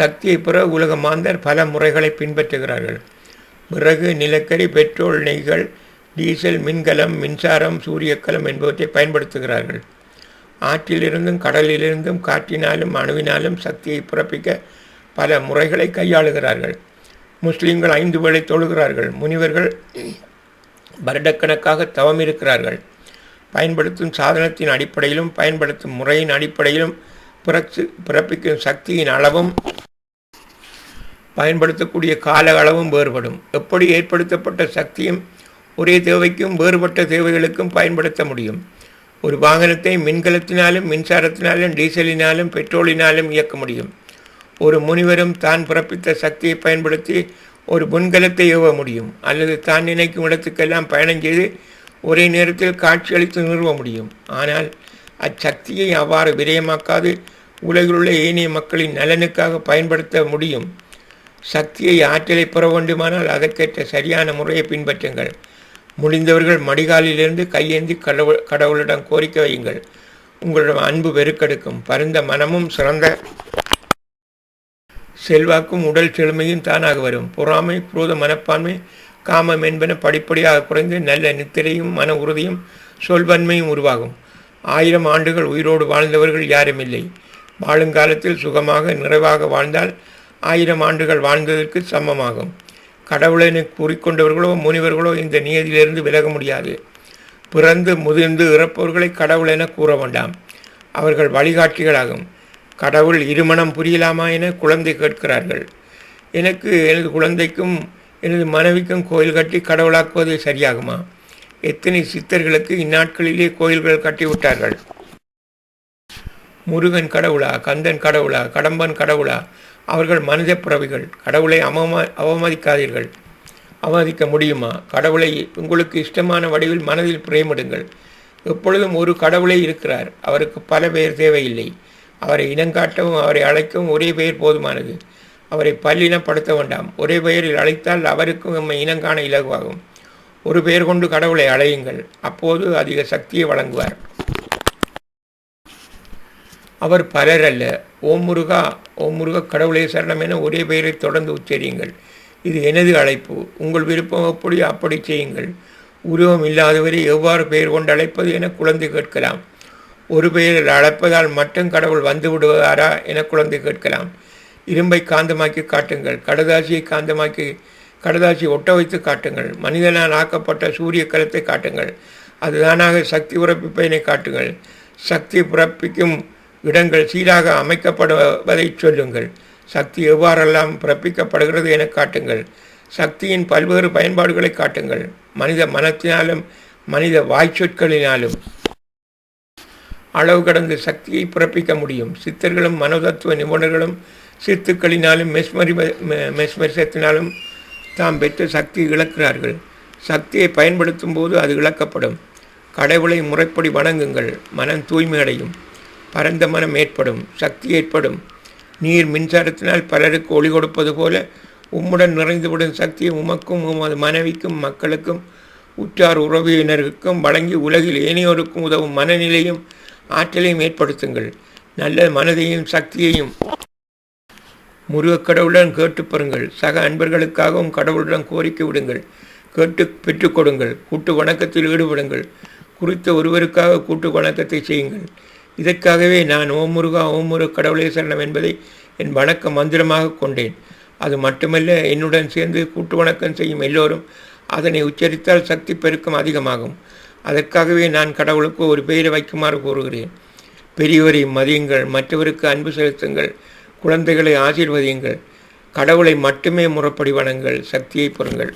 சக்தியை புற உலக மாந்தர் பல முறைகளை பின்பற்றுகிறார்கள். பிறகு நிலக்கரி பெட்ரோல் நெய்கள் டீசல் மின்கலம் மின்சாரம் சூரியக்கலம் என்பவற்றை பயன்படுத்துகிறார்கள். ஆற்றிலிருந்தும் கடலிலிருந்தும் காற்றினாலும் அணுவினாலும் சக்தியை பிறப்பிக்க பல முறைகளை கையாளுகிறார்கள். முஸ்லிம்கள் ஐந்து வேளை தொழுகிறார்கள். முனிவர்கள் வருடக்கணக்காக தவம் இருக்கிறார்கள். பயன்படுத்தும் சாதனத்தின் அடிப்படையிலும் பயன்படுத்தும் முறையின் அடிப்படையிலும் பிறச்சு பிறப்பிக்கும் சக்தியின் அளவும் பயன்படுத்தக்கூடிய கால அளவும் வேறுபடும். எப்படி ஏற்படுத்தப்பட்ட சக்தியும் ஒரே தேவைக்கும் வேறுபட்ட தேவைகளுக்கும் பயன்படுத்த முடியும்? ஒரு வாகனத்தை மின்கலத்தினாலும் மின்சாரத்தினாலும் டீசலினாலும் பெட்ரோலினாலும் இயக்க முடியும். ஒரு முனிவரும் தான் பிறப்பித்த சக்தியை பயன்படுத்தி ஒரு முன்கலத்தை ஏவ முடியும். அல்லது தான் நினைக்கும் இடத்துக்கெல்லாம் பயணம் செய்து ஒரே நேரத்தில் காட்சியளித்து நிறுவ முடியும். ஆனால் அச்சக்தியை அவ்வாறு விரயமாக்காது உலகிலுள்ள ஏனைய மக்களின் நலனுக்காக பயன்படுத்த முடியும். சக்தியை ஆற்றலை பெற வேண்டுமானால் அதற்கேற்ற சரியான முறையை பின்பற்றுங்கள். முடிந்தவர்கள் மடிகாலிலிருந்து கையேந்தி கடவுள் கடவுளிடம் கோரிக்கை வையுங்கள். உங்களிடம் அன்பு பெருக்கெடுக்கும் பரந்த மனமும் சிறந்த செல்வாக்கும் உடல் செழுமையும் தானாக வரும். பொறாமை புரோத மனப்பான்மை காமம் என்பன படிப்படியாக குறைந்து நல்ல நித்திரையும் மன உறுதியும் சொல்வன்மையும் உருவாகும். ஆயிரம் ஆண்டுகள் உயிரோடு வாழ்ந்தவர்கள் யாரும் இல்லை வாழுங்காலத்தில் சுகமாக நிறைவாக வாழ்ந்தால் ஆயிரம் ஆண்டுகள் வாழ்ந்ததற்கு சமமாகும். கடவுளை கூறிக்கொண்டவர்களோ முனிவர்களோ இந்த நியதியிலிருந்து விலக முடியாது. பிறந்து முதிர்ந்து இறப்பவர்களை கடவுள் என கூற வேண்டாம். அவர்கள் வழிகாட்டிகளாகும். கடவுள் இருமணம் புரியலாமா என குழந்தை கேட்கிறார்கள். எனக்கு எனது குழந்தைக்கும் எனது மனைவிக்கும் கோயில் கட்டி கடவுளாக்குவது சரியாகுமா? எத்தனை சித்தர்களுக்கு இந்நாட்களிலே கோயில்கள் கட்டிவிட்டார்கள்? முருகன் கடவுளா? கந்தன் கடவுளா? கடம்பன் கடவுளா? அவர்கள் மனித பிறவிகள். கடவுளை அவமா அவமதிக்காதீர்கள். அவமதிக்க முடியுமா? கடவுளை உங்களுக்கு இஷ்டமான வடிவில் மனதில் பிரேமிடுங்கள். எப்பொழுதும் ஒரு கடவுளே இருக்கிறார். அவருக்கு பல பெயர் தேவையில்லை. அவரை இனங்காட்டவும் அவரை அழைக்கவும் ஒரே பெயர் போதுமானது. அவரை பல்லினப்படுத்த வேண்டாம். ஒரே பெயரில் அழைத்தால் அவருக்கும் நம்மை இனங்காண இலகுவாகும். ஒரு பெயர் கொண்டு கடவுளை அழையுங்கள். அப்போது அதிக சக்தியை வழங்குவார். அவர் பலர் அல்ல. ஓம் முருகா ஓம் முருக கடவுளே சரணம் என ஒரே பெயரை தொடர்ந்து உச்சரியுங்கள். இது எனது அழைப்பு. உங்கள் விருப்பம் எப்படி அப்படி செய்யுங்கள். உருவம் இல்லாதவரை எவ்வாறு பெயர் கொண்டு அழைப்பது என குழந்தை கேட்கலாம். ஒரு பெயரில் அழைப்பதால் மட்டும் கடவுள் வந்து விடுவாரா என குழந்தை கேட்கலாம். இரும்பை காந்தமாக்கி காட்டுங்கள். கடதாசியை காந்தமாக்கி கடதாசி ஒட்ட வைத்து காட்டுங்கள். மனிதனால் ஆக்கப்பட்ட சூரிய கலத்தை காட்டுங்கள். அது தானாக சக்தி பிறப்பிப்பதனை காட்டுங்கள். சக்தி பிறப்பிக்கும் இடங்கள் சீராக அமைக்கப்படுவதை சொல்லுங்கள். சக்தி எவ்வாறெல்லாம் பிறப்பிக்கப்படுகிறது என காட்டுங்கள். சக்தியின் பல்வேறு பயன்பாடுகளை காட்டுங்கள். மனித மனத்தினாலும் மனித வாய்ச்சொற்களினாலும். அளவு கடந்த சக்தியை பிறப்பிக்க முடியும். சித்தர்களும் மனோதத்துவ நிபுணர்களும் சித்துக்களினாலும் மெஸ்மரி மெஸ்மரிசத்தினாலும் தாம் பெற்ற சக்தி இழக்கிறார்கள். சக்தியை பயன்படுத்தும் போது அது இழக்கப்படும். கடவுளை முறைப்படி வணங்குங்கள். மனம் தூய்மை அடையும் பரந்த மனம் ஏற்படும் சக்தி ஏற்படும். நீர் மின்சாரத்தினால் பலருக்கு ஒளி கொடுப்பது போல உம்முடன் நிறைந்துவிடும் சக்தியை உமக்கும் உமது மனைவிக்கும் மக்களுக்கும் உற்றார் உறவினருக்கும் வழங்கி உலகில் ஏனையோருக்கும் உதவும் மனநிலையும் ஆற்றலையும் ஏற்படுத்துங்கள். நல்ல மனதையும் சக்தியையும் முருகக்கடவுளுடன் கேட்டு பெறுங்கள். சக அன்பர்களுக்காகவும் கடவுளுடன் கோரிக்கை விடுங்கள். கேட்டு பெற்றுக் கொடுங்கள். கூட்டு வணக்கத்தில் ஈடுபடுங்கள். குறித்த ஒருவருக்காக கூட்டு வணக்கத்தை செய்யுங்கள். இதற்காகவே நான் ஓம் முருகா ஓம் முருக கடவுளே சரணம் என்பதை என் வணக்க மந்திரமாக கொண்டேன். அது மட்டுமல்ல என்னுடன் சேர்ந்து கூட்டு வணக்கம் செய்யும் எல்லோரும் அதனை உச்சரித்தால் சக்தி பெருக்கம் அதிகமாகும். அதற்காகவே நான் கடவுளுக்கு ஒரு பெயரை வைக்குமாறு கூறுகிறேன். பெரியவரை மதியுங்கள். மற்றவருக்கு அன்பு செலுத்துங்கள். குழந்தைகளை ஆசீர்வதியுங்கள். கடவுளை மட்டுமே முறப்படி வணங்கள் சக்தியை பெறுங்கள்